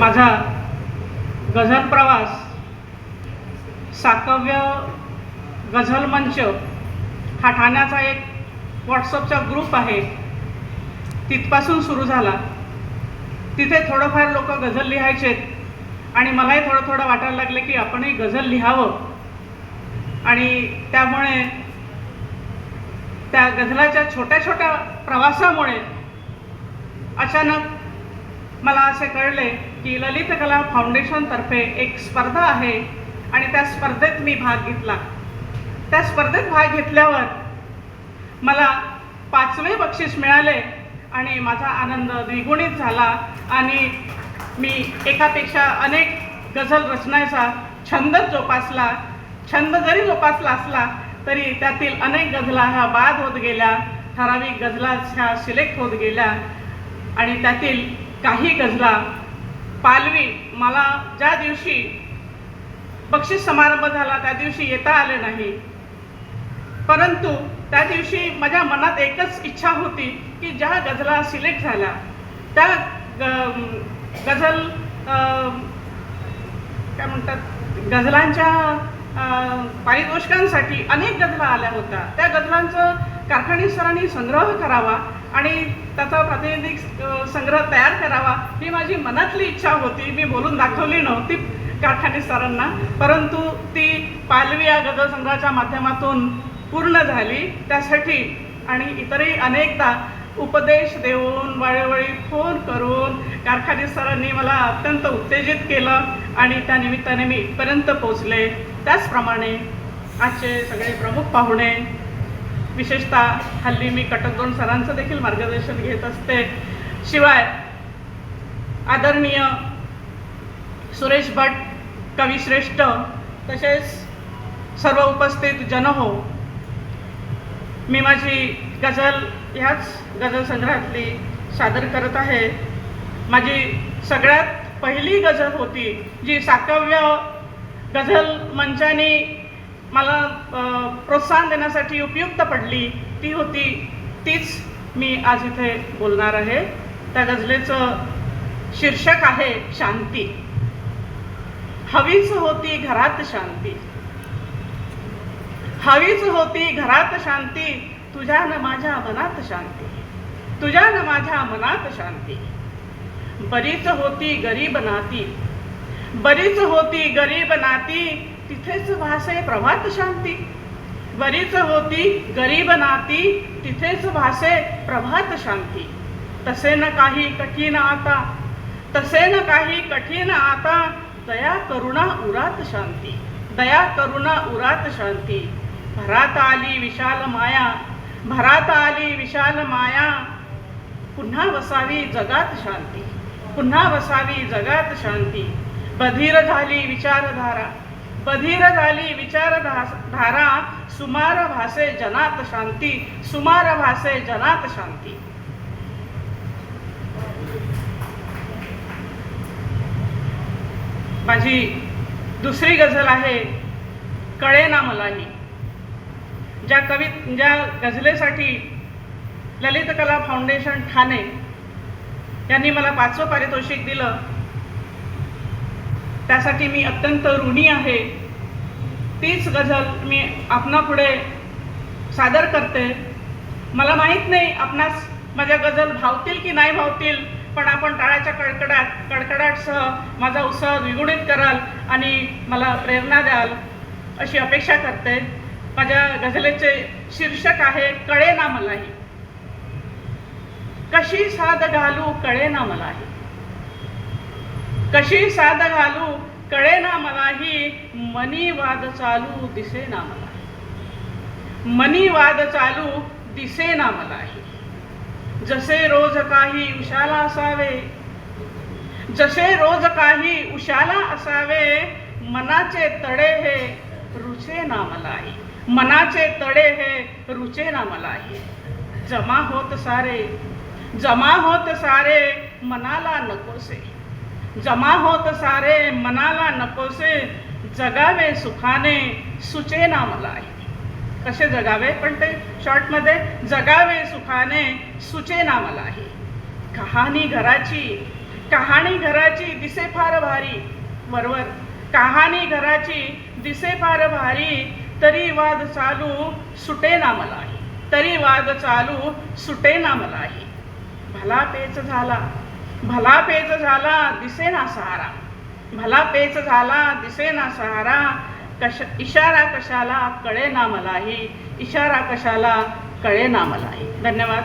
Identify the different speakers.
Speaker 1: माझा गझल प्रवास साकव्य गझल मंच हा ठाण्याचा एक व्हॉट्सअपचा ग्रुप आहे. तिथपासून सुरू झाला. तिथे थोडंफार लोक गझल लिहायचे आणि मलाही थोडं थोडं वाटायला लागलं की आपणही गझल लिहावं. आणि त्यामुळे त्या गझलाच्या छोट्या छोट्या प्रवासामुळे अचानक मला असे कळले की ललित कला फाउंडेशनतर्फे एक स्पर्धा आहे आणि त्या स्पर्धेत मी भाग घेतला. त्या स्पर्धेत भाग घेतल्यावर मला पाचवे बक्षीस मिळाले आणि माझा आनंद द्विगुणित झाला आणि मी एकापेक्षा अनेक गझल रचण्याचा छंदच जोपासला. छंद जरी जोपासला असला तरी त्यातील अनेक गझला ह्या बाद होत गेल्या. ठराविक गझला ह्या सिलेक्ट होत गेल्या आणि त्यातील काही गझला पालवी मला ज्या दिवशी बक्षीस समारंभ झाला त्या दिवशी येता आले नाही. परंतु त्या दिवशी माझ्या मनात एकच इच्छा होती की ज्या गझला सिलेक्ट झाल्या त्या ग- गझल काय म्हणतात गझलांच्या पारितोषिकांसाठी अनेक गजला आल्या होत्या. त्या गजलांचं कारखानी सरांनी संग्रह करावा आणि त्याचा प्रातिनिधिक संग्रह तयार करावा ही माझी मनातली इच्छा होती. मी बोलून दाखवली नव्हती कारखानी सरांना परंतु ती पालवी या गजल संग्रहाच्या माध्यमातून पूर्ण झाली. त्यासाठी आणि इतरही अनेकदा उपदेश देऊन वेळोवेळी फोन करून कारखाने सरांनी मला अत्यंत उत्तेजित केलं आणि त्या निमित्ताने मी इथपर्यंत पोचले त्याचप्रमाणे आजचे सगळे प्रमुख पाहुणे विशेषतः हल्ली मी कटक दोन सरांचं देखील मार्गदर्शन घेत असते. शिवाय आदरणीय सुरेश भट कविश्रेष्ठ तसेच सर्व उपस्थित जनहो मी माझी गझल ह्याच गझल संग्रहातली सादर करत आहे. माझी सगळ्यात पहिली गझल होती जी साकव्य गझल मंचाने मला प्रोत्साहन देण्यासाठी उपयुक्त पडली ती होती तीच मी आज इथे बोलणार आहे. त्या गझलेचं शीर्षक आहे शांती. हवीच होती घरात शांती. हवीच होती घरात शांती तुझ्या न माझ्या मनात शांती. तुझ्या न माझ्या मनात शांती. बरीच होती गरीब नाती बरीच होती गरीब नाती तिथेच भासे प्रभात शांती. बरीच होती गरीब नाती तिथेच भासे प्रभात शांती. तसे न काही कठीण आता तसे न काही कठीण आता दया करुणा उरात शांती. दया करुणा उरात शांती. भरात आली विशाल माया भरात आली विशाल माया. पुन्हा वसावी जगात शांती पुन्हा वसावी जगात शांती. बधीर झाली विचारधारा बधीर झाली विचारधारा सुमार भासे जनात शांती सुमार भासे जनात शांती. माझी दुसरी गझल आहे कळे ना मलाही ज्या कवी ज्या गझलेसाठी ललित कला फाउंडेशन ठाणे यांनी मला पाचवं पारितोषिक दिलं त्यासाठी मी अत्यंत ऋणी आहे. तीच गझल मी आपणापुढे सादर करते. मला माहीत नाही आपणास माझ्या गझल भावतील की नाही भावतील पण आपण टाळ्याच्या कडकडाट कडकडाटसह माझा उत्साह द्विगुणित कराल आणि मला प्रेरणा द्याल अशी अपेक्षा करते. माझ्या गझलेचे शीर्षक आहे कळे ना मलाही. कशी साध घालू कळे ना मलाही. कशी साध घालू कळे ना मलाही मनी वाद चालू दिसे ना मला मनी वाद चालू दिसे ना मलाही. जसे रोज काही उशाला असावे जसे रोज काही उशाला असावे मनाचे तडे हे रुचे ना मलाही. मनाचे तडे हे रुचे ना मलाही. जमा होत सारे जमा होत सारे मनाला नकोसे जमा होत सारे मनाला नकोसे जगावे सुखाने सुचे ना मलाही कसे जगावे? पण ते शॉर्टमध्ये जगावे सुखाने सुचे ना मलाही कहाणी घराची कहाणी घराची दिसे फार भारी. बरोबर कहाणी घराची दिसे फार भारी तरी वाद चालू सुटे ना मलाही तरी वाद चालू सुटे ना मलाही भला पेच झाला भला पेच झाला दिसेना सहारा. भला पेच झाला दिसेना सहारा. कश इशारा कशाला? कळे ना मलाही. इशारा कशाला? कळे ना मलाही. धन्यवाद.